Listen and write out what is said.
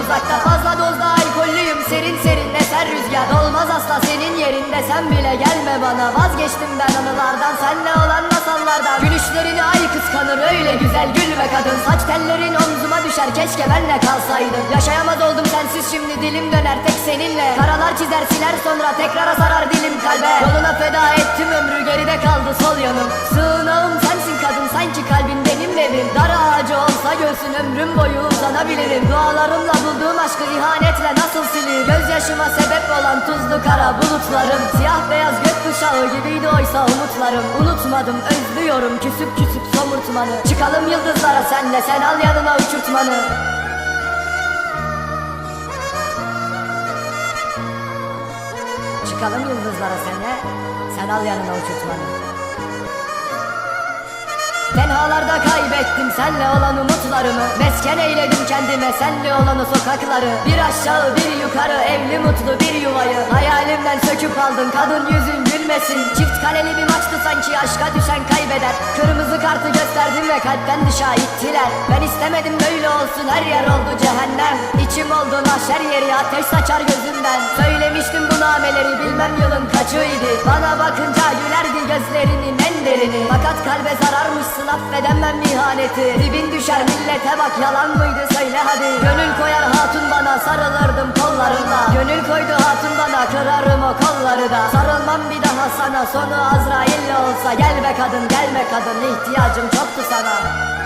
uzakta. Fazla dozda alkollüyüm serin serin eser rüzgar. Olmaz asla senin yerinde sen bile gelme bana. Vazgeçtim ben anılardan senle olan masallardan. Gülüşlerini ay kıskanır öyle güzel gül ve kadın. Saç tellerin omzuma düşer keşke benle kalsaydın Yaşayamaz oldum sensiz şimdi dilim döner tek seninle. Karalar çizer siler sonra tekrara sarar dilim kalbe. Yoluna feda ettim ömrü geride kaldı sol yanım göğsün ömrüm boyu uzanabilirim. Dualarımla bulduğum aşkı ihanetle nasıl sileyim Gözyaşıma sebep olan tuzlu kara bulutlarım. Siyah beyaz gökkuşağı gibiydi oysa umutlarım. Unutmadım özlüyorum küsüp küsüp somurtmanı. Çıkalım yıldızlara senle sen al yanına uçurtmanı. Çıkalım yıldızlara senle Sen al yanına uçurtmanı Tenhalarda kaybettim senle olan umutlarımı. Mesken eyledim kendime senle olan o sokakları. Bir aşağı bir yukarı evli mutlu bir yuvayı. Hayalimden söküp aldın kadın yüzün gülmesin. Çift kaleli bir maçtı sanki aşka düşen kaybeder. Kırmızı kartı gösterdim ve kalpten dışa ittiler. Ben istemedim böyle olsun her yer oldu cehennem. İçim oldu mahşer yeri ateş saçar gözümden. Söylemiştim bu nameleri bilmem yılın kaçıydı Bana bakınca gülerdi gözlerinin en derini Fakat kalbe zararmışsın affedemem ihaneti Dibin düşer millete bak yalan mıydı? Söyle hadi. Gönül koyar hatun bana sarılırdım kollarına. Gönül koydu hatun bana kırarım o kolları da. Sarılmam bir daha sana sonu Azrail'le olsa. Gel be kadın gelme kadın ihtiyacım çoktu sana